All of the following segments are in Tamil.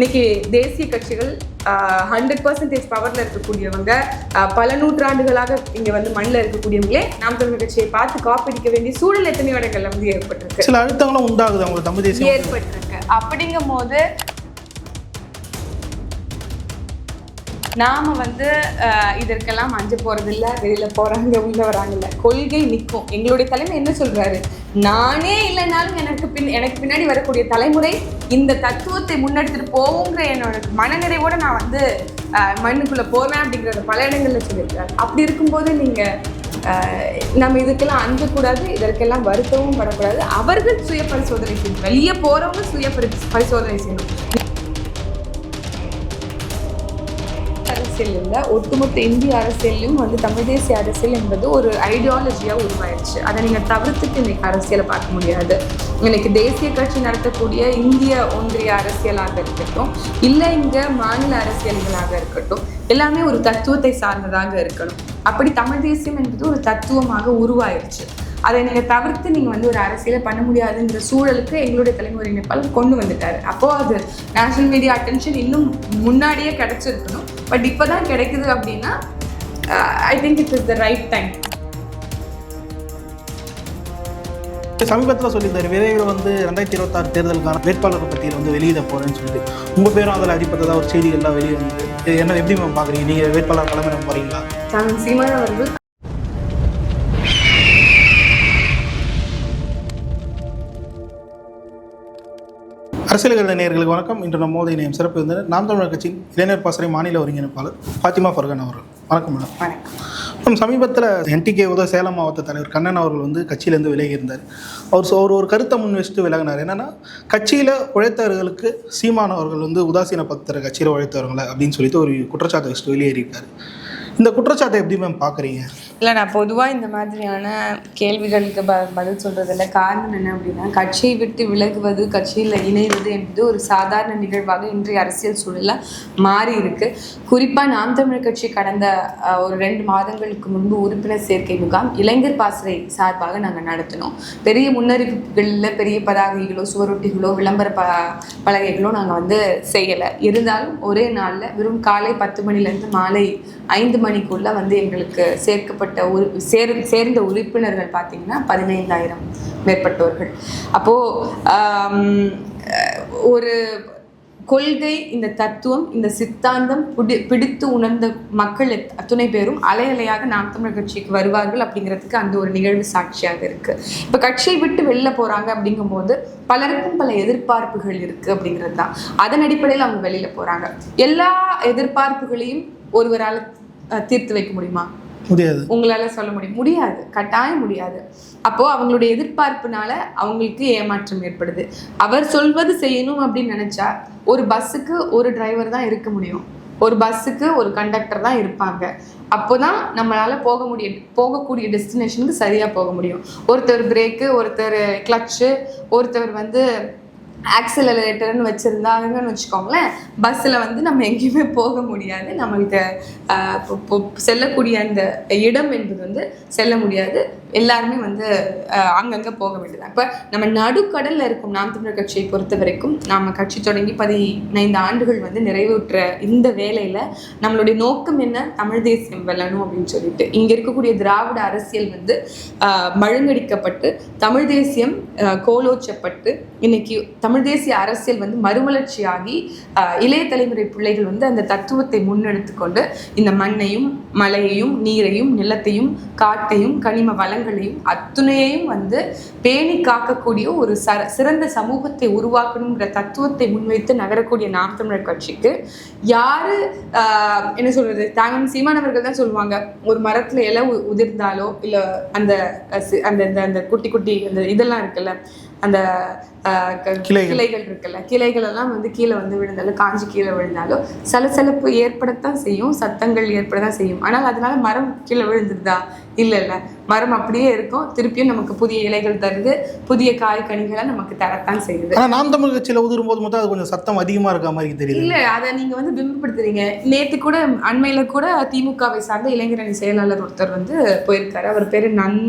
இன்னைக்கு தேசிய கட்சிகள் ஹண்ட்ரட் பர்சன்டேஜ் பவர்ல இருக்கக்கூடியவங்க பல நூற்றாண்டுகளாக இங்க வந்து மண்ணில் இருக்கக்கூடியவங்களே நாம் தமிழர் கட்சியை பார்த்து காப்பீடிக்க வேண்டிய சூழல் எத்தனை இடங்கள்ல வந்து ஏற்பட்டிருக்கு? சில அழுத்தங்களும் உண்டாகுது அவங்க தமிழ் தேசியம் ஏற்பட்டிருக்கு. அப்படிங்கும் போது நாம வந்து ஆஹ், இதற்கெல்லாம் அஞ்ச போறதில்ல வெளியில போறாங்க உள்ள வராங்கல்ல. கொள்கை நிற்கும். எங்களுடைய தலைமை என்ன சொல்றாரு? நானே இல்லைனாலும் எனக்கு பின் எனக்கு பின்னாடி வரக்கூடிய தலைமுறை இந்த தத்துவத்தை முன்னெடுத்துட்டு போவோங்கிற என்னோட மனநிறைவோட நான் வந்து ஆஹ், மண்ணுக்குள்ள போவேன் அப்படிங்கிறத பல இடங்கள்ல சொல்லியிருக்காரு. அப்படி இருக்கும்போது நீங்க நம்ம இதுக்கெல்லாம் அஞ்சக்கூடாது இதற்கெல்லாம் வருத்தமும் படக்கூடாது. அவர்கள் சுய பரிசோதனை செய்யணும். வெளியே போறவங்க சுய பரி- பரிசோதனை செய்யணும். அரசியல் இல்லை. ஒட்டுமொத்த இந்திய அரசியலையும் வந்து தமிழ் தேசிய அரசியல் என்பது ஒரு ஐடியாலஜியாக உருவாயிடுச்சு அதை நீங்கள் தவிர்த்துட்டு இன்னைக்கு அரசியலை பார்க்க முடியாது. இன்னைக்கு தேசிய கட்சி நடத்தக்கூடிய இந்திய ஒன்றிய அரசியலாக இருக்கட்டும் இல்லை இங்கே மாநில அரசியல்களாக இருக்கட்டும் எல்லாமே ஒரு தத்துவத்தை சார்ந்ததாக இருக்கணும். அப்படி தமிழ் தேசியம் என்பது ஒரு தத்துவமாக உருவாயிருச்சு. அதை நீங்கள் தவிர்த்து நீங்கள் வந்து ஒரு அரசியலை பண்ண முடியாதுங்கிற சூழலுக்கு எங்களுடைய தலைமுறை நேபாளர் கொண்டு வந்துட்டாரு. அப்போ அது நேஷனல் மீடியா அட்டென்ஷன் இன்னும் முன்னாடியே கிடச்சிருக்கணும். பட் இப்போதான் கிடைக்குது அப்படின்னா I think it is the right time சமீபத்தில் சொல்லியிருந்தாரு விரைவில் வந்து ரெண்டாயிரத்தி இருபத்தாறு தேர்தலுக்கான வேட்பாளர் பட்டியல் வந்து வெளியிட போறேன்னு சொல்லிட்டு. உங்க பேரும் அதில் அடிப்பட்டதா ஒரு செய்திகள்லாம் வெளியே வந்து என்ன எப்படி மேம் பார்க்குறீங்க நீங்க வேட்பாளர் கிளம்பிட போறீங்களா? தான் சீமான் அவர்கள் அரசியல் கருத நேயர்களுக்கு வணக்கம். இன்று நம்ம மோதி நேயம் சிறப்பு இருந்தது நாம் தமிழர் கட்சியின் இளைஞர் பாசறை மாநில ஒருங்கிணைப்பாளர் ஃபாத்திமா ஃபர்கான் அவர்கள். வணக்கம் மேடம். வணக்கம். சமீபத்தில் என்டிகே உதவ சேலம் மாவட்ட தலைவர் கண்ணன் அவர்கள் வந்து கட்சியிலேருந்து விலகி இருந்தார். அவர் அவர் ஒரு கருத்தை முன் வச்சுட்டு விலகினார். என்னன்னா கட்சியில் உழைத்தவர்களுக்கு சீமான் அவர்கள் வந்து உதாசீன பக்தர் கட்சியில் உழைத்தவர்களை அப்படின்னு சொல்லிட்டு ஒரு குற்றச்சாட்டை வச்சுட்டு வெளியேறியிருக்காரு. இந்த குற்றச்சாட்டை எப்படி மேம் பார்க்குறீங்க இல்லை நான் பொதுவாக இந்த மாதிரியான கேள்விகளுக்கு ப பதில் சொல்கிறதில்ல காரணம் என்ன அப்படின்னா கட்சியை விட்டு விலகுவது கட்சியில் இணைவது என்பது ஒரு சாதாரண நிகழ்வாக இன்றைய அரசியல் சூழலில் மாறி இருக்கு. குறிப்பாக நாம் தமிழர் கட்சி கடந்த ஒரு ரெண்டு மாதங்களுக்கு முன்பு உறுப்பினர் சேர்க்கை முகாம் இளைஞர் பாசறை சார்பாக நாங்கள் நடத்தினோம். பெரிய முன்னறிவிப்புகளில் பெரிய பதாகைகளோ சுவரொட்டிகளோ விளம்பர ப பலகைகளோ நாங்கள் வந்து செய்யலை. இருந்தாலும் ஒரே நாளில் வெறும் காலை பத்து மணிலேருந்து மாலை ஐந்து மணி மணிக்குள்ளே வந்து எங்களுக்கு சேர்க்கப்பட்ட உறு சேர் சேர்ந்த உறுப்பினர்கள் பார்த்தீங்கன்னா பதினைந்தாயிரம் மேற்பட்டவர்கள் அப்போது ஒரு கொள்கை இந்த தத்துவம் இந்த சித்தாந்தம் பிடி பிடித்து உணர்ந்த மக்கள் அத்துணை பேரும் அலையலையாக நாம் தமிழர் கட்சிக்கு வருவார்கள் அப்படிங்கிறதுக்கு அந்த ஒரு நிகழ்வு சாட்சியாக இருக்கு. இப்போ கட்சியை விட்டு வெளில போறாங்க அப்படிங்கும்போது பலருக்கும் பல எதிர்பார்ப்புகள் இருக்கு அப்படிங்கிறது தான். அதன் அடிப்படையில் அவங்க வெளியில போறாங்க. எல்லா எதிர்பார்ப்புகளையும் ஒருவரால் தீர்த்து வைக்க முடியுமா? முடியாது. உங்களால சொல்ல முடியும். முடியாது. கட்டாயம் முடியாது. அப்போ அவங்களுடைய எதிர்பார்ப்புனால அவங்களுக்கு ஏமாற்றம் ஏற்படுது. அவர் சொல்வது செய்யணும் அப்படின்னு நினைச்சா ஒரு பஸ்ஸுக்கு ஒரு டிரைவர் தான் இருக்க முடியும். ஒரு பஸ்ஸுக்கு ஒரு கண்டக்டர் தான் இருப்பாங்க. அப்போதான் நம்மளால போக முடியும் போகக்கூடிய டெஸ்டினேஷனுக்கு சரியா போக முடியும். ஒருத்தர் பிரேக்கு ஒருத்தர் கிளச்சு ஒருத்தர் வந்து ஆக்சிலரேட்டர்னு வச்சுருந்தாங்கன்னு வச்சுக்கோங்களேன். பஸ்ஸில் வந்து நம்ம எங்கேயுமே போக முடியாது. நம்மகிட்ட ஆஹ், செல்லக்கூடிய அந்த இடம் என்பது வந்து செல்ல முடியாது. எல்லாருமே வந்து அங்கங்கே போக வேண்டியது இப்போ நம்ம நடுக்கடலில் இருக்கும் நாம் தமிழர் கட்சியை பொறுத்த வரைக்கும் நாம் கட்சி தொடங்கி பதினைந்து ஆண்டுகள் வந்து நிறைவேற்ற இந்த வேலையில் நம்மளுடைய நோக்கம் என்ன? தமிழ் தேசியம் வெல்லணும் அப்படின்னு சொல்லிட்டு. இங்கே இருக்கக்கூடிய திராவிட அரசியல் வந்து ஆஹ், மழுங்கடிக்கப்பட்டு தமிழ் தேசியம் கோலோச்சப்பட்டு இன்னைக்கு தமிழ் தேசிய அரசியல் வந்து மறுமலர்ச்சியாகி இளைய தலைமுறை பிள்ளைகள் வந்து அந்த தத்துவத்தை முன்னெடுத்து கொண்டு இந்த மண்ணையும் மலையையும் நீரையும் நிலத்தையும் காட்டையும் கனிம வளங்களையும் அத்துணையையும் வந்து பேணி காக்கக்கூடிய ஒரு சர சிறந்த சமூகத்தை உருவாக்கணுங்கிற தத்துவத்தை முன்வைத்து நகரக்கூடிய நாம் தமிழர் கட்சிக்கு யாரு ஆஹ், என்ன சொல்றது தாங்கம் சீமானவர்கள் தான் சொல்லுவாங்க ஒரு மரத்துல இலை உ- உதிர்ந்தாலோ இல்ல அந்த அந்த அந்த- அந்த குட்டி குட்டி அந்த இதெல்லாம் இருக்குல்ல அந்த ஆஹ், கிளைகள். இருக்குல்ல. கிளைகள் எல்லாம் வந்து கீழே வந்து விழுந்தாலும் காஞ்சி கீழே விழுந்தாலும் சலசலப்பு ஏற்படத்தான் செய்யும். சத்தங்கள் ஏற்படத்தான் செய்யும். ஆனால் அதனால மரம் கீழே விழுந்துருதா? இல்ல இல்ல மரம் அப்படியே இருக்கும். திருப்பியும் நமக்கு புதிய இலைகள் தருது. புதிய காய் கனிகளை நமக்கு தரத்தான் செய்யுது. ஆனால் நாம் தமிழ் கட்சியில் உதிரும் போது மட்டும் அது கொஞ்சம் சத்தம் அதிகமாக இருக்க மாதிரி தெரியுது. இல்ல அதை நீங்க வந்து பிம்பப்படுத்துறீங்க நேத்து கூட அண்மையில கூட திமுகவை சார்ந்த இளைஞரணி செயலாளர் ஒருத்தர் வந்து போயிருக்காரு. அவர் பேரு நன்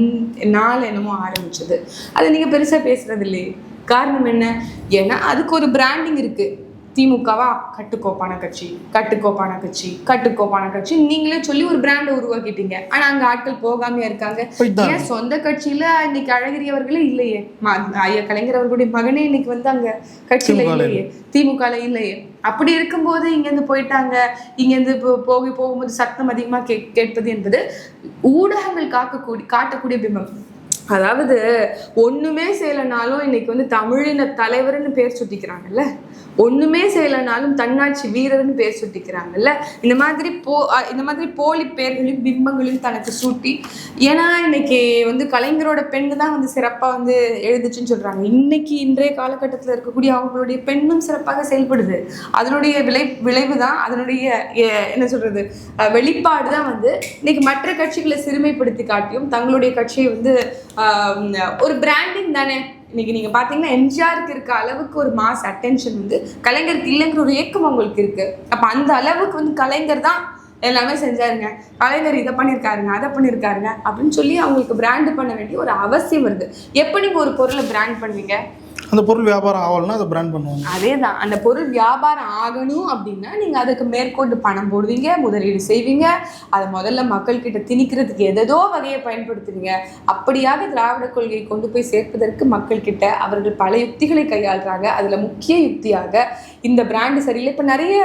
நாள் என்னமோ ஆரம்பிச்சது. அதை நீங்க பெருசா பேசுறது இல்லையே காரணம் என்ன? ஏன்னா அதுக்கு ஒரு பிராண்டிங் இருக்கு. திமுகவா? கட்டுக்கோப்பான கட்சி கட்டுக்கோப்பான கட்சி கட்டுக்கோப்பான கட்சி. நீங்களே சொல்லி ஒரு பிராண்டை உருவாக்கிட்டீங்க. ஆனா அங்க ஆட்கள் போகாம இருக்காங்க. ஏன் சொந்த கட்சியில இன்னைக்கு அழகிரி அவர்களே இல்லையே? ஐயா கலைஞர் அவர்களுடைய மகனே இன்னைக்கு வந்து அங்க கட்சியில இல்லையே. திமுக ல இல்லையே. அப்படி இருக்கும்போது இங்க இருந்து போயிட்டாங்க. இங்க இருந்து போ- போகி போகும்போது சத்தம் அதிகமா கே கேட்பது என்பது ஊடகங்கள் காக்கக்கூடிய காட்டக்கூடிய பிம்பம். அதாவது ஒண்ணுமே செய்யலைனாலும் இன்னைக்கு வந்து தமிழின தலைவர்னு பேர் சுட்டிக்கிறாங்கல்ல? ஒண்ணுமே செய்யலைனாலும் தன்னாட்சி வீரர்னு பேர் சுட்டிக்கிறாங்கல்ல? இந்த மாதிரி போ இந்த மாதிரி போலி பேர்களையும் பிம்பங்களையும் தனக்கு சூட்டி ஏன்னா இன்னைக்கு வந்து கலைஞரோட பெண்ணு தான் வந்து சிறப்பாக வந்து எழுதுச்சுன்னு சொல்றாங்க. இன்னைக்கு இன்றைய காலகட்டத்தில் இருக்கக்கூடிய அவங்களுடைய பெண்ணும் சிறப்பாக செயல்படுது. அதனுடைய விளை விளைவு தான் அதனுடைய என்ன சொல்கிறது வெளிப்பாடு தான் வந்து இன்னைக்கு மற்ற கட்சிகளை சிறுமைப்படுத்தி காட்டியும் தங்களுடைய கட்சியை வந்து ஒரு பிராண்டிங் தானே. இன்னைக்கு நீங்க பாத்தீங்கன்னா எம்ஜிஆருக்கு இருக்க அளவுக்கு ஒரு மாஸ் அட்டென்ஷன் வந்து கலைஞருக்கு இல்லைங்கிற ஒரு ஏக்கம் உங்களுக்கு இருக்கு. அப்ப அந்த அளவுக்கு வந்து கலைஞர் தான் எல்லாமே செஞ்சாருங்க. கலைஞர் இதை பண்ணியிருக்காருங்க அதை பண்ணியிருக்காருங்க அப்படின்னு சொல்லி அவங்களுக்கு பிராண்ட் பண்ண வேண்டிய ஒரு அவசியம் வருது. எப்போ நீங்கள் ஒரு பொருளை பிராண்ட் பண்ணுவீங்க? அந்த பொருள் வியாபாரம் ஆகலைன்னா அதை பிராண்ட் பண்ணுவாங்க. அதே தான் அந்த பொருள் வியாபாரம் ஆகணும் அப்படின்னா நீங்கள் அதுக்கு மேற்கொண்டு பணம் போடுவீங்க முதலீடு செய்வீங்க. அதை முதல்ல மக்கள்கிட்ட திணிக்கிறதுக்கு எதோ வகையை பயன்படுத்துவீங்க. அப்படியாக திராவிட கொள்கையை கொண்டு போய் சேர்ப்பதற்கு மக்கள்கிட்ட அவர்கள் பல யுக்திகளை கையாளுறாங்க. அதில் முக்கிய யுக்தியாக இந்த பிராண்டு சரியில்லை. இப்போ நிறைய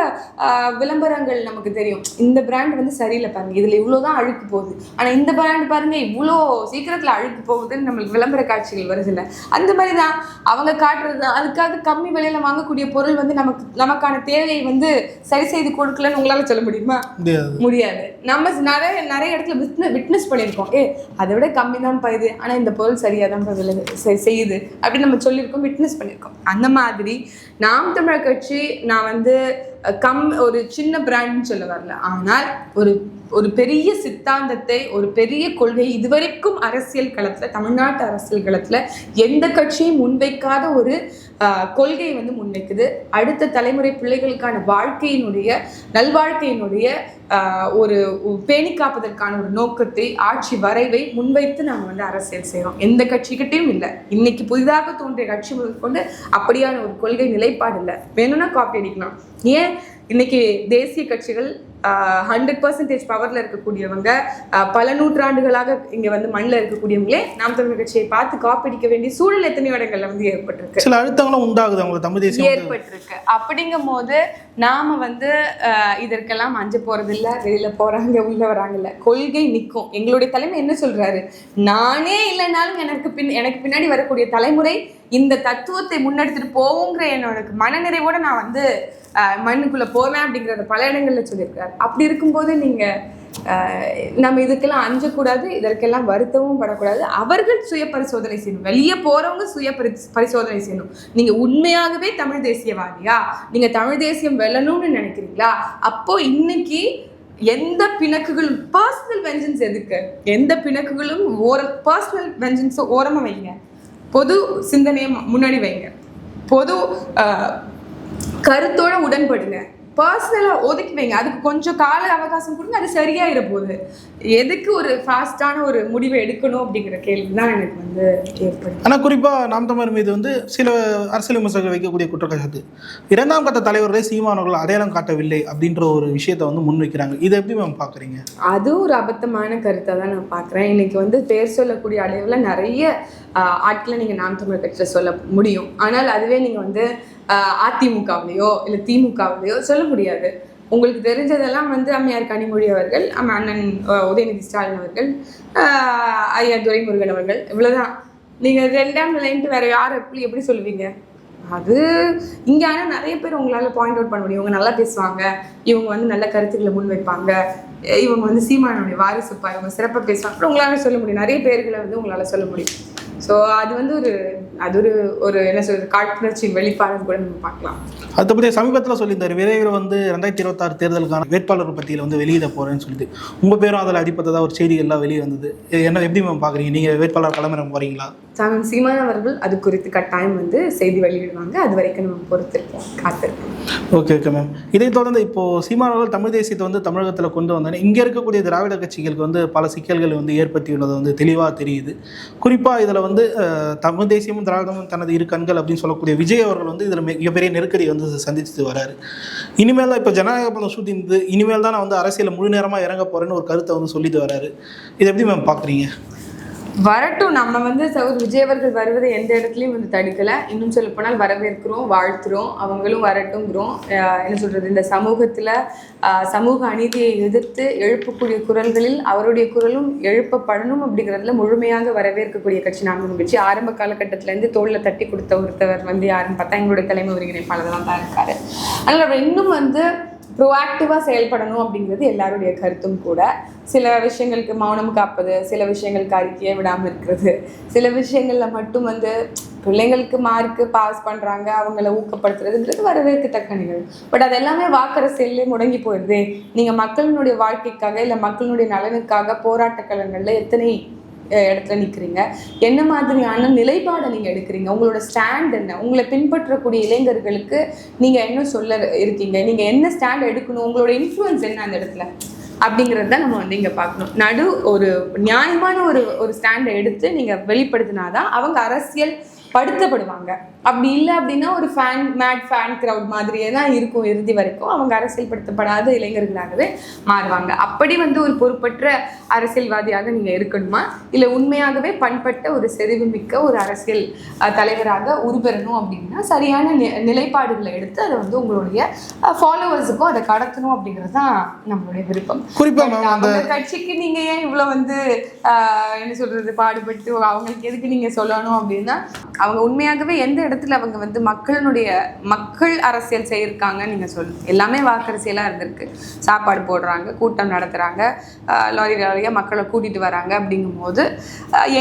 விளம்பரங்கள் நமக்கு தெரியும். இந்த பிராண்ட் வந்து சரியில்லை பாருங்க. இவ்வளோ தான் அழுக்கு போகுது. ஆனால் இந்த பிராண்ட் பாருங்க இவ்வளோ சீக்கிரத்தில் அழுக்கு போகுதுன்னு நம்மளுக்கு விளம்பர காட்சிகள் வருதுல்ல. அந்த மாதிரி தான் அவங்க காட்டுறது அதுக்காக கம்மி விலையில வாங்கக்கூடிய பொருள் வந்து நமக்கு நமக்கான தேவையை வந்து சரி செய்து கொடுக்கலன்னு உங்களால சொல்ல முடியுமா? முடியாது. நம்ம நிறைய நிறைய இடத்துல விட்ன விட்னஸ் பண்ணியிருக்கோம். ஏ அதை விட கம்மி தான் இது. ஆனால் இந்த பொருள் சரியாக தான் விலை செ- செய்யுது. அப்படின்னு நம்ம சொல்லியிருக்கோம் விட்னஸ் பண்ணியிருக்கோம். அந்த மாதிரி நாம் தமிழர் கட்சி நான் வந்து கம் ஒரு சின்ன பிராண்ட்னு சொல்ல வரல. ஆனால் ஒரு ஒரு பெரிய சித்தாந்தத்தை ஒரு பெரிய கொள்கை இதுவரைக்கும் அரசியல் களத்தில் தமிழ்நாட்டு அரசியல் களத்தில் எந்த கட்சியும் முன்வைக்காத ஒரு கொள்கை வந்து முன்வைக்குது. அடுத்த தலைமுறை பிள்ளைகளுக்கான வாழ்க்கையினுடைய நல்வாழ்க்கையினுடைய ஒரு பேணி காப்பதற்கான ஒரு நோக்கத்தை ஆட்சி வரைவை முன்வைத்து நாம வந்து அரசியல் செய்கிறோம் எந்த கட்சிக்கிட்டையும் இல்லை. இன்னைக்கு புதிதாக தோன்றிய கட்சி முதல் கொண்டு அப்படியான ஒரு கொள்கை நிலைப்பாடு இல்லை. வேணும்னா காப்பி அடிக்கலாம். ஏன்? இன்னைக்கு தேசிய கட்சிகள் ஹண்ட்ரட் பர்சன்டேஜ் பவர்ல இருக்கக்கூடியவங்க பல நூற்றாண்டுகளாக இங்க வந்து மண்ணில் இருக்கக்கூடியவங்களே நாம் தமிழர் கட்சியை பார்த்து காப்பீடிக்க வேண்டிய சூழல் எத்தனையோ இடங்கள்ல வந்து ஏற்பட்டிருக்கு. சில அழுத்தங்களும் உண்டாகுது அவங்களுக்கு தமிழ் தேசியம் ஏற்பட்டிருக்கு. அப்படிங்கும் போது நாம வந்து இதற்கெல்லாம் அஞ்ச போறது இல்ல வெளியில போறாங்க உள்ள வராங்கல்ல கொள்கை நிற்கும் எங்களுடைய தலைமை என்ன சொல்றாரு? நானே இல்லைனாலும் எனக்கு பின் எனக்கு பின்னாடி வரக்கூடிய தலைமுறை இந்த தத்துவத்தை முன்னெடுத்துட்டு போவோங்கிற என்னோட மனநிறைவோட நான் வந்து மண்ணுக்குள்ள போவேன் அப்படிங்கறத பல இடங்கள்ல சொல்லியிருக்காரு. அப்படி இருக்கும்போது நீங்கள் நம்ம இதுக்கெல்லாம் அஞ்சக்கூடாது இதற்கெல்லாம் வருத்தமும் படக்கூடாது. அவர்கள் சுய பரிசோதனை செய்யணும். வெளியே போறவங்க சுய பரிசோதனை செய்யணும். நீங்க உண்மையாகவே தமிழ் தேசியவாதியா? நீங்க தமிழ் தேசியம் வெல்லணும்னு நினைக்கிறீங்களா? அப்போ இன்னைக்கு எந்த பிணக்குகள் பர்சனல் வெஞ்சன்ஸ் எதுக்கு? எந்த பிணக்குகளும் ஓர பர்சனல் வெஞ்சன்ஸை ஓரமா வைங்க. பொது சிந்தனையை முன்னாடி வைங்க. பொது கருத்தோட உடன்படுங்க. பர்சனலாக ஒதுக்கி வைங்க. அதுக்கு கொஞ்சம் கால அவகாசம் கொடுங்க அது சரியாயிட போகுது எதுக்கு ஒரு ஃபாஸ்டான ஒரு முடிவை எடுக்கணும் அப்படிங்கிற கேள்வி தான் எனக்கு வந்து ஏற்படுது. ஆனால் குறிப்பாக நாம் தமிழர் மீது வந்து சில அரசியல் விமர்சகர்கள் வைக்கக்கூடிய குற்றச்சாட்டு. இரண்டாம் கட்ட தலைவர்களை சீமானவர்கள் அடையாளம் காட்டவில்லை அப்படின்ற ஒரு விஷயத்தை வந்து முன்வைக்கிறாங்க இதை எப்படி மேம் பார்க்குறீங்க அது ஒரு அபத்தமான கருத்தை தான் நான் பார்க்குறேன் இன்னைக்கு வந்து பேர் சொல்லக்கூடிய அளவில் நிறைய ஆட்களை நீங்கள் நாம் தமிழ் கட்சியில் சொல்ல முடியும். ஆனால் அதுவே நீங்கள் வந்து அதிமுகவிலையோ இல்லை திமுகவிலையோ சொல்ல முடியாது. உங்களுக்கு தெரிஞ்சதெல்லாம் வந்து அம்மையார் கனிமொழி அவர்கள் அம்மா அண்ணன் உதயநிதி ஸ்டாலின் அவர்கள் ஐயா துரைமுருகன் அவர்கள் இவ்வளோதான் நீங்கள் ரெண்டாம் நிலைன்ட்டு வேறு யார் எப்படி எப்படி சொல்லுவீங்க? அது இங்கே ஆனால் நிறைய பேர் உங்களால் பாயிண்ட் அவுட் பண்ண முடியும். இவங்க நல்லா பேசுவாங்க. இவங்க வந்து நல்ல கருத்துக்களை முன் வைப்பாங்க. இவங்க வந்து சீமானுடைய வாரிசுப்பா இவங்க சிறப்பாக பேசுவாங்க. அப்புறம் உங்களால் சொல்ல முடியும். நிறைய பேர்களை வந்து உங்களால் சொல்ல முடியும். ஸோ அது வந்து ஒரு அது ஒரு ஒரு என்ன சொல்றது காழ்ப்புணர்ச்சி வெளிப்பாடுன்னு கூட நம்ம பார்க்கலாம். அதை பற்றி சமீபத்தில் சொல்லியிருந்தார் விரைவில் வந்து ரெண்டாயிரத்தி இருபத்தாறு தேர்தலுக்கான வேட்பாளர் பட்டியலை வந்து வெளியிட போகிறேன்னு சொல்லிட்டு. உங்கள் பேரும் அதில் அடிப்பட்டதாக ஒரு செய்திகள்லாம் வெளியே வந்தது இது என்ன எப்படி மேம் பார்க்குறீங்க? நீங்கள் வேட்பாளர் களமிறங்க போகிறீங்களா தாங்கள் சீமான் அவர்கள் அது குறித்து கட்டாயம் வந்து செய்தி வெளியிடுவாங்க. அது வரைக்கும் நம்ம பொறுத்திருப்போம் காத்திருப்போம். Okay okay ma'am. இதை தொடர்ந்து இப்போ சீமானவர்கள் தமிழ் தேசியத்தை வந்து தமிழகத்தில் கொண்டு வந்தாங்க இங்கே இருக்கக்கூடிய திராவிட கட்சிகளுக்கு வந்து பல சிக்கல்கள் வந்து ஏற்படுத்தியுள்ளது வந்து தெளிவாக தெரியுது. குறிப்பாக இதில் வந்து தமிழ் தேசியமும் திராவிடமும் தனது இரு கண்கள் அப்படின்னு சொல்லக்கூடிய விஜய் அவர்கள் வந்து இதில் மிகப்பெரிய நெருக்கடி வந்து சந்திச்சுட்டு வராரு. இனிமேல் தான் இப்போ ஜனநாயக படம் ஷூட்டிங் இனிமேல் தான் நான் வந்து அரசியலில் முழு நேரமாக இறங்க போகிறேன்னு ஒரு கருத்தை வந்து சொல்லிட்டு வராரு. இதை எப்படி மேம் பார்க்குறீங்க வரட்டும். நம்ம வந்து சௌத் விஜயவர்கள் வருவதை எந்த இடத்துலையும் வந்து தடுக்கல. இன்னும் சொல்ல போனால் வரவேற்கிறோம் வாழ்த்துறோம். அவங்களும் வரட்டுங்கிறோம் என்ன சொல்றது? இந்த சமூகத்துல சமூக அநீதியை எதிர்த்து எழுப்பக்கூடிய குரல்களில் அவருடைய குரலும் எழுப்பப்படணும் அப்படிங்கிறதுல முழுமையாக வரவேற்கக்கூடிய கட்சி நாம் கட்சி ஆரம்ப காலகட்டத்துல இருந்து தோல்ல தட்டி கொடுத்த ஒருத்தவர் வந்து யாருன்னு பார்த்தா எங்களுடைய தலைமை ஒருங்கிணைப்பாளர் தான் இருக்காரு. அதனால அவர் இன்னும் வந்து ப்ரோஆக்டிவாக செயல்படணும் அப்படிங்கிறது எல்லாருடைய கருத்தும் கூட. சில விஷயங்களுக்கு மௌனம் காப்பது சில விஷயங்களுக்கு அறிக்கையை விடாமல் இருக்கிறது. சில விஷயங்களில் மட்டும் வந்து பிள்ளைங்களுக்கு மார்க்கு பாஸ் பண்ணுறாங்க அவங்கள ஊக்கப்படுத்துறதுன்றது வரவேற்கத்தக்க நிகழ்வு. பட் அது எல்லாமே வாக்கரசியல்லே முடங்கி போயிடுது நீங்கள் மக்களினுடைய வாழ்க்கைக்காக இல்லை மக்களினுடைய நலனுக்காக போராட்ட களங்களில் எத்தனை இடத்துல நிற்கிறீங்க என்ன மாதிரியான நிலைப்பாடை நீங்கள் எடுக்கிறீங்க? உங்களோட ஸ்டாண்ட் என்ன? உங்களை பின்பற்றக்கூடிய இளைஞர்களுக்கு நீங்கள் என்ன சொல்ல இருக்கீங்க? நீங்கள் என்ன ஸ்டாண்ட் எடுக்கணும்? உங்களோட இன்ஃப்ளூயன்ஸ் என்ன அந்த இடத்துல? அப்படிங்கிறது தான் நம்ம வந்து இங்கே பார்க்கணும். நடு ஒரு நியாயமான ஒரு ஒரு ஸ்டாண்டை எடுத்து நீங்கள் வெளிப்படுத்தினாதான் அவங்க அரசியல் படுத்தப்படுவாங்க. அப்படி இல்லை அப்படின்னா ஒரு ஃபேன் மேட் ஃபேன் க்ரௌட் மாதிரியே தான் இருக்கும் இறுதி வரைக்கும். அவங்க அரசியல்படுத்தப்படாத இளைஞர்களாகவே மாறுவாங்க. அப்படி வந்து ஒரு பொறுப்பற்ற அரசியல்வாதியாக நீங்கள் இருக்கணுமா? இல்லை உண்மையாகவே பண்பட்ட ஒரு செறிவு மிக்க ஒரு அரசியல் தலைவராக உருபெறணும் அப்படின்னா சரியான நிலைப்பாடுகளை எடுத்து அதை வந்து உங்களுடைய ஃபாலோவர்ஸுக்கும் அதை கடத்தணும் அப்படிங்கிறது தான் நம்மளுடைய விருப்பம். குறிப்பாக அந்த கட்சிக்கு நீங்க ஏன் இவ்வளவு வந்து என்ன சொல்றது பாடுபட்டு அவங்களுக்கு எதுக்கு நீங்க சொல்லணும் அப்படின்னா அவங்க உண்மையாகவே எந்த இடத்துல அவங்க வந்து மக்களினுடைய மக்கள் அரசியல் செய்யிருக்காங்க நீங்க சொல்லுங்க எல்லாமே வாக்கரசியலா இருந்திருக்கு. சாப்பாடு போடுறாங்க கூட்டம் நடத்துறாங்க லாரி லாரியா மக்களை கூட்டிட்டு வராங்க அப்படிங்கும்போது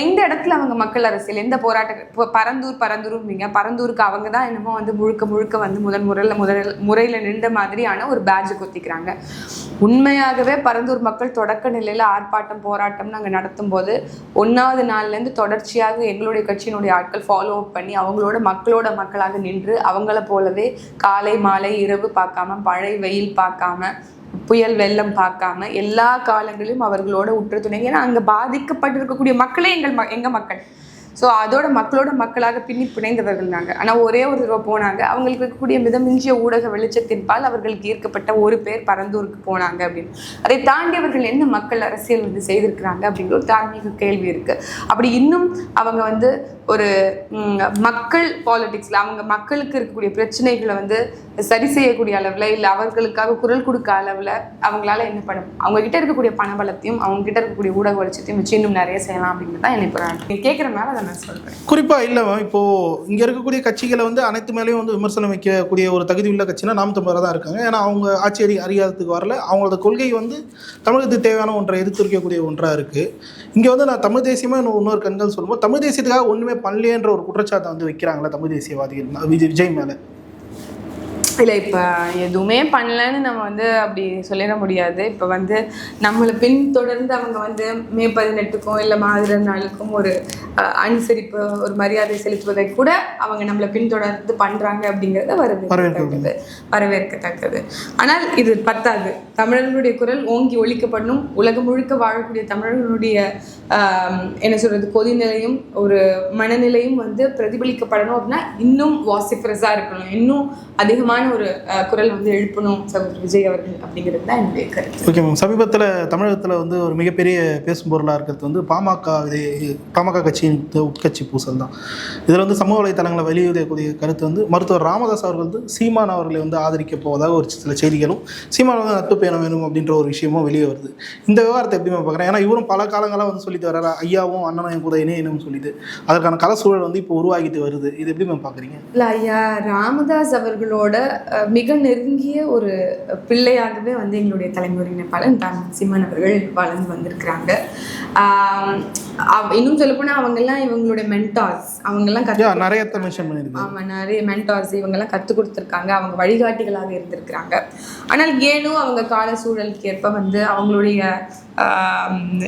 எந்த இடத்துல அவங்க மக்கள் அரசியல் எந்த போராட்ட இப்போ பரந்தூர் பரந்தூரும்பீங்க பரந்தூருக்கு அவங்க தான் என்னமோ வந்து முழுக்க முழுக்க வந்து முதன் முறையில் முதல் முறையில் நின்ற மாதிரியான ஒரு பேட்ஜ் குத்திக்கிறாங்க. உண்மையாகவே பரந்தூர் மக்கள் தொடக்க நிலையில் ஆர்ப்பாட்டம் போராட்டம் நாங்கள் நடத்தும் போது ஒன்றாவது நாள்லேருந்து தொடர்ச்சியாக எங்களுடைய கட்சியினுடைய ஆட்கள் ஃபாலோ அப் பண்ணி அவங்களோட மக்களோட மக்களாக நின்று அவங்கள போலவே காலை மாலை இரவு பார்க்காம மழை வெயில் பார்க்காம புயல் வெள்ளம் பார்க்காம எல்லா காலங்களிலும் அவர்களோட உற்று துணை. ஏன்னா அங்கே பாதிக்கப்பட்டிருக்கக்கூடிய மக்களே எங்கள் ம எங்கள் மக்கள். ஸோ அதோட மக்களோட மக்களாக பின்னி பிணைந்தவர்கள் நாங்கள் ஆனால் ஒரே ஒரு தடவை போனாங்க. அவங்களுக்கு இருக்கக்கூடிய மிதமிஞ்சிய ஊடக வெளிச்சத்தின்பால் அவர்களுக்கு ஈர்க்கப்பட்ட ஒரு பேர் பரந்தூருக்கு போனாங்க அப்படின்னு. அதை தாண்டி அவர்கள் என்ன மக்கள் அரசியல் வந்து செய்திருக்கிறாங்க அப்படிங்கிற ஒரு தார்மீக கேள்வி இருக்குது அப்படி இன்னும் அவங்க வந்து ஒரு மக்கள் பாலிடிக்ஸில் அவங்க மக்களுக்கு இருக்கக்கூடிய பிரச்சனைகளை வந்து சரி செய்யக்கூடிய அளவில் இல்லை அவர்களுக்காக குரல் கொடுக்க அளவில் அவங்களால என்ன பண்ண அவங்க கிட்ட இருக்கக்கூடிய பணபலத்தையும் அவங்க கிட்ட இருக்கக்கூடிய ஊடக வளர்ச்சியத்தையும் வச்சு இன்னும் நிறைய செய்யலாம் அப்படிங்கிறது தான் என்னை இப்போ நான் கேட்குறனால அதை நான் சொல்கிறேன் குறிப்பாக இல்லை இப்போது இங்கே இருக்கக்கூடிய கட்சிகளை வந்து அனைத்து மேலேயும் வந்து விமர்சனம் வைக்கக்கூடிய ஒரு தகுதி உள்ள கட்சினா நாம் தமிழராக தான் இருக்காங்க. ஏன்னா அவங்க ஆட்சி அறி அறியாததுக்கு வரல. அவங்களோட கொள்கை வந்து தமிழகத்துக்கு தேவையான ஒன்றை எதிர்த்து வைக்கக்கூடிய ஒன்றாக இருக்குது இங்கே வந்து நான் தமிழ் தேசியமாக இன்னொரு கண்கள் சொல்லும்போது தமிழ் தேசியத்துக்காக ஒன்றுமே பண்ணலையன்ற ஒரு குற்றச்சாட்டை வந்து வைக்கிறாங்களா தமிழ் தேசியவாதிகள் விஜய் விஜய் மேலே. இல்லை இப்போ எதுவுமே பண்ணலன்னு நம்ம வந்து அப்படி சொல்லிட முடியாது. இப்போ வந்து நம்மளை பின்தொடர்ந்து அவங்க வந்து மே பதினெட்டுக்கும் இல்லை மாதிரி நாளுக்கும் ஒரு அனுசரிப்பு ஒரு மரியாதை செலுத்துவதை கூட அவங்க நம்மளை பின்தொடர்ந்து பண்ணுறாங்க அப்படிங்கிறத வரவேற்கத்தக்கது. வரவேற்கத்தக்கது. ஆனால் இது பத்தாது. தமிழர்களுடைய குரல் ஓங்கி ஒழிக்கப்படணும். உலகம் முழுக்க வாழக்கூடிய தமிழர்களுடைய என்ன சொல்றது கொதிநிலையும் ஒரு மனநிலையும் வந்து பிரதிபலிக்கப்படணும் அப்படின்னா இன்னும் வாசிஃபரஸாக இருக்கணும். இன்னும் அதிகமான ஒரு குரல் வந்து எழுப்பணும் சகோதரர் விஜய் அவர்கள் அப்படிங்கிறது தான் என்னுடைய கருத்து. Okay ma'am. சமீபத்தில் தமிழகத்தில் வந்து ஒரு மிகப்பெரிய பேசும் பொருளாக இருக்கிறது வந்து பாமக இது- பாமக கட்சியின் உட்கட்சி பூசல் தான். இதில் வந்து சமூக வலைத்தளங்களை வெளியிடக்கூடிய கருத்து வந்து மருத்துவர் ராமதாஸ் அவர்கள் வந்து சீமான் அவர்களை வந்து ஆதரிக்க போவதாக ஒரு சில செய்திகளும் சீமான் வந்து நட்பு பேண வேணும் அப்படின்ற ஒரு விஷயமும் வெளியே வருது. இந்த விவகாரத்தை எப்படி மேம் பார்க்குறேன்? ஏன்னா இவரும் பல காலங்களாக வந்து சொல்லிட்டு வர்றாரு. ஐயாவும் அண்ணனும் என் கூட இணையணும்னு சொல்லிட்டு. அதற்கான கல சூழல் வந்து இப்போ உருவாகிட்டு வருது. இது எப்படி மேம் பார்க்குறீங்க? இல்லை ஐயா ராமதாஸ் அவர்களோட மிக நெருங்கிய ஒரு பிள்ளையாகவே வந்து எங்களுடைய தலைமுறையினப்பாளன் தான் சீமான் அவர்கள் வளர்ந்து வந்திருக்கிறாங்க. இன்னும் சொல்லப்போனா அவங்கெல்லாம் இவங்களுடைய மென்டார்ஸ் அவங்கெல்லாம் கத்து யா நிறைய மென்ஷன் பண்ணியிருக்காங்க. ஆமா நிறைய மென்டார்ஸ் இவங்கெல்லாம் கற்றுக் கொடுத்துருக்காங்க. அவங்க வழிகாட்டிகளாக இருந்திருக்கிறாங்க. ஆனால் ஏனும் அவங்க கால சூழலுக்கு ஏற்ப வந்து அவங்களுடைய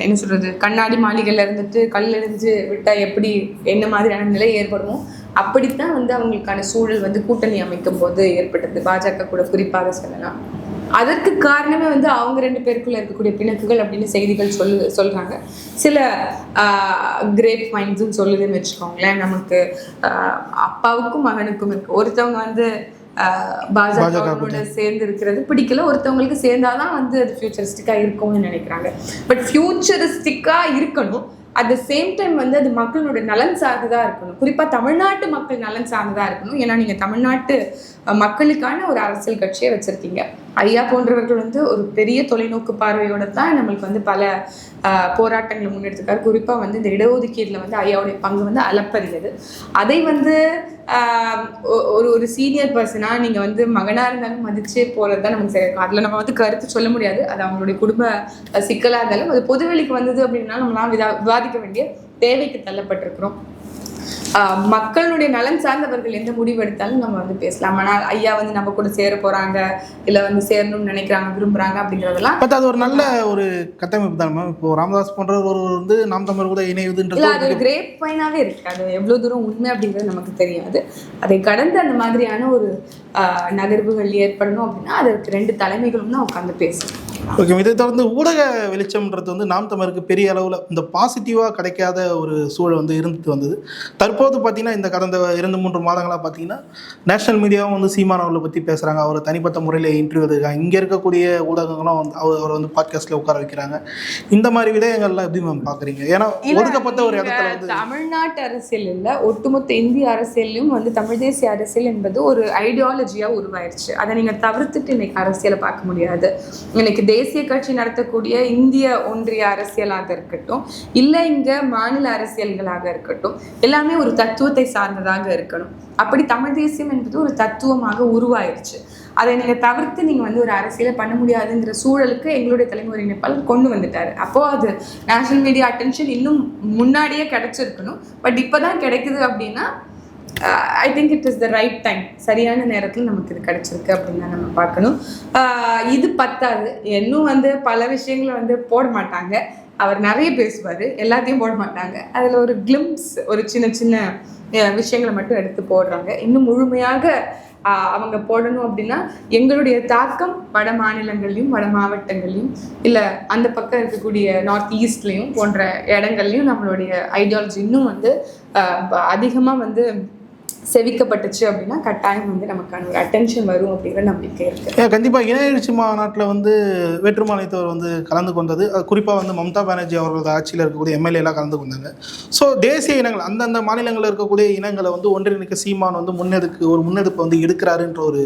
என்ன சொல்றது கண்ணாடி மாளிகையில் இருந்துட்டு கல் எறிஞ்சு விட்டா எப்படி என்ன மாதிரியான நிலை ஏற்படுமோ அப்படித்தான் வந்து அவங்களுக்கான சூழல் வந்து கூட்டணி அமைக்கும் போது ஏற்பட்டது. பாஜக கூட குறிப்பாக சொல்லலாம். அதற்கு காரணமே வந்து அவங்க ரெண்டு பேருக்குள்ள இருக்கக்கூடிய பிணக்குகள் அப்படின்னு செய்திகள் சொல்லு சொல்றாங்க. சில கிரேட் மைண்ட்ஸும் சொல்லுதுன்னு வச்சுக்கோங்களேன். நமக்கு அப்பாவுக்கும் மகனுக்கும் இருக்கு. ஒருத்தவங்க வந்து பாஜகவோட சேர்ந்து இருக்கிறது பிடிக்கல. ஒருத்தவங்களுக்கு சேர்ந்தாதான் வந்து அது ஃபியூச்சரிஸ்டிக்கா இருக்கும்னு நினைக்கிறாங்க. பட் ஃபியூச்சரிஸ்டிக்கா இருக்கணும். அட் த சேம் டைம் வந்து அது மக்களோட நலன் சார்ந்ததாக இருக்கணும். குறிப்பாக தமிழ்நாட்டு மக்கள் நலன் சார்ந்ததாக இருக்கணும். ஏன்னா நீங்கள் தமிழ்நாட்டு மக்களுக்கான ஒரு அரசியல் கட்சியை வச்சுருக்கீங்க. ஐயா போன்றவர்கள் வந்து ஒரு பெரிய தொலைநோக்கு பார்வையோட தான் நம்மளுக்கு வந்து பல போராட்டங்களை முன்னெடுத்திருக்காரு. குறிப்பாக வந்து இந்த இடஒதுக்கீட்டில் வந்து ஐயாவுடைய பங்கு வந்து அளப்பரியது அதை வந்து ஒ- ஒரு ஒரு சீனியர் பர்சனாக நீங்கள் வந்து மகனாக இருந்தாலும் மதிச்சு போகிறது தான் நமக்கு சரி அதில் நம்ம வந்து கருத்து சொல்ல முடியாது. அது அவங்களுடைய குடும்ப சிக்கலாக இருந்தாலும் அது பொதுவெளிக்கு வந்தது அப்படின்னா நம்மளாம் விதா விவாதிக்க வேண்டிய தேவைக்கு தள்ளப்பட்டிருக்கிறோம். மக்களுடைய நலன் சார்ந்தவர்கள் எந்த முடிவு எடுத்தாலும் நம்ம வந்து பேசலாம். ஆனால் ஐயா வந்து நம்ம கூட சேர போறாங்க இல்ல வந்து சேரணும்னு நினைக்கிறாங்க விரும்புறாங்க அப்படிங்கறதெல்லாம் பட் அது ஒரு நல்ல ஒரு கட்டமைப்பு தான் மேம். இப்போ ராமதாஸ் போன்ற ஒரு வந்து நாம் தமிழர் கூட இல்ல இணையுதுன்றது அது ஒரு கிரேட் பாயிண்டாவே இருக்கு. அது எவ்வளவு தூரம் உண்மை அப்படிங்கிறது நமக்கு தெரியாது. அதை கடந்து அந்த மாதிரியான ஒரு நகர்வுகள் ஏற்படணும் அப்படின்னா அதற்கு ரெண்டு தலைமைகளும் தான் உட்காந்து பேசணும். ஓகே இதை தொடர்ந்து ஊடக வெளிச்சம்ன்றது வந்து நாம் தமிழருக்கு பெரிய அளவில் இந்த பாசிட்டிவாக கிடைக்காத ஒரு சூழல் வந்து இருந்துட்டு வந்தது. தற்போது பார்த்தீங்கன்னா இந்த கடந்த இரண்டு மூன்று மாதங்களாக பார்த்தீங்கன்னா நேஷனல் மீடியாவும் வந்து சீமான் அவர்களை பற்றி பேசுகிறாங்க அவர் தனிப்பட்ட முறையில் இன்டர்வியூ எடுக்கிறாங்க இங்கே இருக்கக்கூடிய ஊடகங்களும் வந்து அவர் அவரை வந்து பாட்காஸ்ட்டில் உட்கார வைக்கிறாங்க. இந்த மாதிரி விடயங்கள்லாம் எப்படி மேம் பார்க்குறீங்க ஏன்னா ஒதுக்கப்பட்ட ஒரு இடத்துல வந்து தமிழ்நாட்டு அரசியல் இல்ல ஒட்டுமொத்த இந்திய அரசியலும் வந்து தமிழ் தேசிய அரசியல் என்பது ஒரு ஐடியாலஜியா உருவாயிருச்சு. அதை நீங்க தவிர்த்துட்டு இன்னைக்கு அரசியலை பார்க்க முடியாது. இன்னைக்கு தேசிய கட்சி நடத்தக்கூடிய இந்திய ஒன்றிய அரசியலாக இருக்கட்டும் இல்லை இங்க மாநில அரசியல்களாக இருக்கட்டும் எல்லாமே ஒரு தத்துவத்தை சார்ந்ததாக இருக்கணும். அப்படி தமிழ் தேசியம் என்பது ஒரு தத்துவமாக உருவாயிருச்சு. அதை நீங்கள் தவிர்த்து நீங்க வந்து ஒரு அரசியலை பண்ண முடியாதுங்கிற சூழலுக்கு எங்களுடைய தலைமுறை நேபாளர் கொண்டு வந்துட்டாரு. அப்போ அது நேஷனல் மீடியா அட்டென்ஷன் இன்னும் முன்னாடியே கிடைச்சிருக்கணும். பட் இப்போதான் கிடைக்குது அப்படின்னா I think it is the right time சரியான நேரத்தில் நமக்கு இது கிடைச்சிருக்கு அப்படின்னு தான் நம்ம பார்க்கணும். ஆஹ் இது பத்தாது. இன்னும் வந்து பல விஷயங்களை வந்து போட மாட்டாங்க. அவர் நிறைய பேசுவார். எல்லாத்தையும் போட மாட்டாங்க. அதில் ஒரு கிளிம்ஸ் ஒரு சின்ன சின்ன விஷயங்களை மட்டும் எடுத்து போடுறாங்க. இன்னும் முழுமையாக அவங்க போடணும் அப்படின்னா எங்களுடைய தாக்கம் வட மாநிலங்கள்லையும் வட மாவட்டங்கள்லையும் இல்லை அந்த பக்கம் இருக்கக்கூடிய நார்த் ஈஸ்ட்லேயும் போன்ற இடங்கள்லையும் நம்மளுடைய ஐடியாலஜி இன்னும் வந்து அதிகமாக வந்து செவிக்கப்பட்டுச்சு அப்படின்னா கட்டாயம் வந்து நமக்கான ஒரு அட்டென்ஷன் வரும் அப்படிங்கிற நம்பிக்கை இருக்கு. ஏன் கண்டிப்பாக இணை எழுச்சி மாநாட்டில் வந்து வேற்றுமாநிலத்தவர் வந்து கலந்து கொண்டது. அது குறிப்பாக வந்து மம்தா பானர்ஜி அவர்களது ஆட்சியில் இருக்கக்கூடிய எம்எல்ஏ எல்லாம் கலந்து கொண்டாங்க. ஸோ தேசிய இனங்கள் அந்தந்த மாநிலங்களில் இருக்கக்கூடிய இனங்களை வந்து ஒன்றிணைக்க சீமான் வந்து முன்னெடுக்கு ஒரு முன்னெடுப்பை வந்து எடுக்கிறாருன்ற ஒரு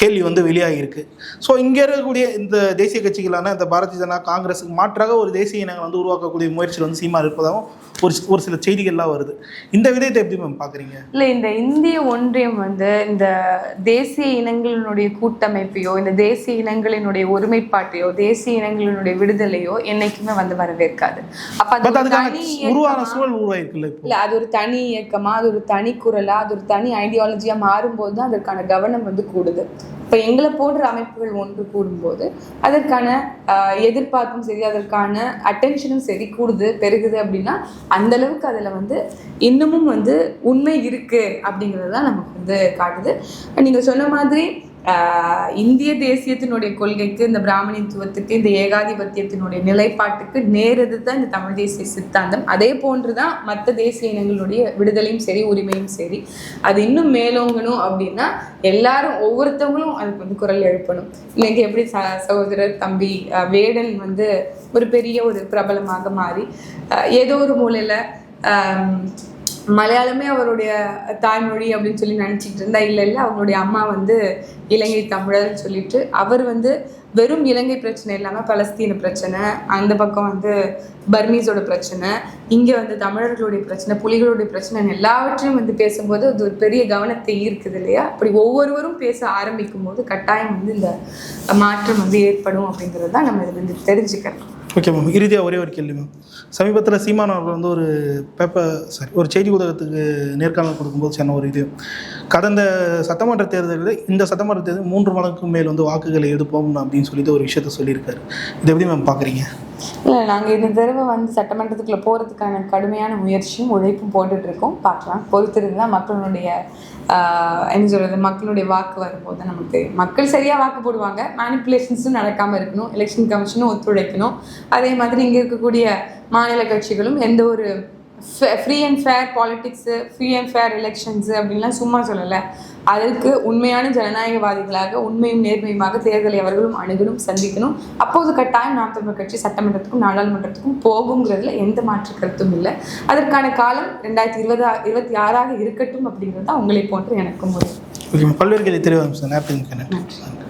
கேள்வி வந்து வெளியாகிருக்கு ஸோ இங்கே இருக்கக்கூடிய இந்த தேசிய கட்சிகளான இந்த பாரதிய ஜனதா காங்கிரஸுக்கு மாற்றாக ஒரு தேசிய இனங்களை வந்து உருவாக்கக்கூடிய முயற்சியில் வந்து சீமான் இருப்பதாகவும் ஒரு ஒரு சில செய்திகள்லாம் வருது. இந்த விதத்தை எப்படி மேம் பார்க்குறீங்க இல்லை இந்த இந்திய ஒன்றியம் வந்து இந்த தேசிய இனங்களினுடைய கூட்டமைப்பையோ இந்த தேசிய இனங்களினுடைய ஒருமைப்பாட்டையோ தேசிய இனங்களினுடைய விடுதலையோ என்னைக்குமே வந்து வரவேற்காது. அப்ப அது தனி இல்ல அது ஒரு தனி இயக்கமா? அது ஒரு தனி குரலா? அது ஒரு தனி ஐடியாலஜியா மாறும்போது தான் அதற்கான கவனம் வந்து கூடுது. இப்ப எங்களை போன்ற அமைப்புகள் ஒன்று கூடும்போது அதற்கான எதிர்பார்ப்பும் சரி அதற்கான அட்டென்ஷனும் சரி கூடுது பெருகுது அப்படின்னா அந்த அளவுக்கு அதுல வந்து இன்னமும் வந்து உண்மை இருக்கு அப்படிங்கிறது தான் நமக்கு வந்து காட்டுது. நீங்கள் சொன்ன மாதிரி இந்திய தேசியத்தினுடைய கொள்கைக்கு இந்த பிராமணித்துவத்துக்கு இந்த ஏகாதிபத்தியத்தினுடைய நிலைப்பாட்டுக்கு நேரது தான் இந்த தமிழ் தேசிய சித்தாந்தம். அதே போன்று தான் மற்ற தேசிய இனங்களுடைய விடுதலையும் சரி உரிமையும் சரி. அது இன்னும் மேலோங்கணும் அப்படின்னா எல்லாரும் ஒவ்வொருத்தவங்களும் அதுக்கு வந்து குரல் எழுப்பணும். இன்னைக்கு எப்படி ச சகோதரர் தம்பி வேடன் வந்து ஒரு பெரிய ஒரு பிரபலமாக மாறி ஏதோ ஒரு மூலையில் மலையாளமே அவருடைய தாய்மொழி அப்படின்னு சொல்லி நினச்சிக்கிட்டு இருந்தா இல்லை இல்லை அவங்களுடைய அம்மா வந்து இலங்கை தமிழர்னு சொல்லிட்டு அவர் வந்து வெறும் இலங்கை பிரச்சனை இல்லாமல் பலஸ்தீன பிரச்சனை அந்த பக்கம் வந்து பர்மீஸோட பிரச்சனை இங்கே வந்து தமிழர்களுடைய பிரச்சனை புலிகளுடைய பிரச்சனை எல்லாவற்றையும் வந்து பேசும்போது அது ஒரு பெரிய கவனத்தை ஈர்க்குது இல்லையா? அப்படி ஒவ்வொருவரும் பேச ஆரம்பிக்கும் போது கட்டாயம் வந்து இந்த மாற்றம் வந்து ஏற்படும் அப்படிங்கிறது தான் நம்ம இதில் வந்து தெரிஞ்சுக்கலாம் ஓகே மேம் இறுதியாக ஒரே ஒரு கேள்வி மேம் சமீபத்தில் சீமான் அவர்கள் வந்து ஒரு பேப்பர் சாரி ஒரு செய்தி ஊடகத்துக்கு நேர்காணல் கொடுக்கும்போது சொன்ன ஒரு இது. கடந்த சட்டமன்ற தேர்தலில் இந்த சட்டமன்ற தேர்தல் மூன்று மடங்குக்கு மேல் வந்து வாக்குகளை எடுப்போம் அப்படின்னு சொல்லிட்டு ஒரு விஷயத்த சொல்லியிருக்காரு. இதை எப்படி மேம் பார்க்குறீங்க இல்லை நாங்கள் இந்த தடவை வந்து சட்டமன்றத்துக்குள்ள போகிறதுக்கான கடுமையான முயற்சியும் உழைப்பும் போட்டுட்ருக்கோம். பார்க்கலாம். பொறுத்திருந்தா மக்களுடைய என்ன சொல்கிறது மக்களுடைய வாக்கு வரும்போது தான் நமக்கு தெரியும் மக்கள் சரியாக வாக்கு போடுவாங்க. மேனிப்புலேஷன்ஸும் நடக்காமல் இருக்கணும். எலெக்ஷன் கமிஷனும் ஒத்துழைக்கணும். அதே மாதிரி இங்கே இருக்கக்கூடிய மாநில கட்சிகளும் எந்த ஒரு free and fair politics free and fair elections அப்படின்லாம் சும்மா சொல்லலை. அதற்கு உண்மையான ஜனநாயகவாதிகளாக உண்மையும் நேர்மையுமாக தேர்தலை அவர்களும் அணுகணும் சந்திக்கணும். அப்போது கட்டாயம் நாம் தமிழர் கட்சி சட்டமன்றத்துக்கும் நாடாளுமன்றத்துக்கும் போகுங்கிறதுல எந்த மாற்று கருத்தும் இல்லை. அதற்கான காலம் ரெண்டாயிரத்தி இருபதா இருபத்தி ஆறாக இருக்கட்டும் அப்படிங்கிறது தான் உங்களை போன்று எனக்கும் ஒரு பல்வேறு நன்றி.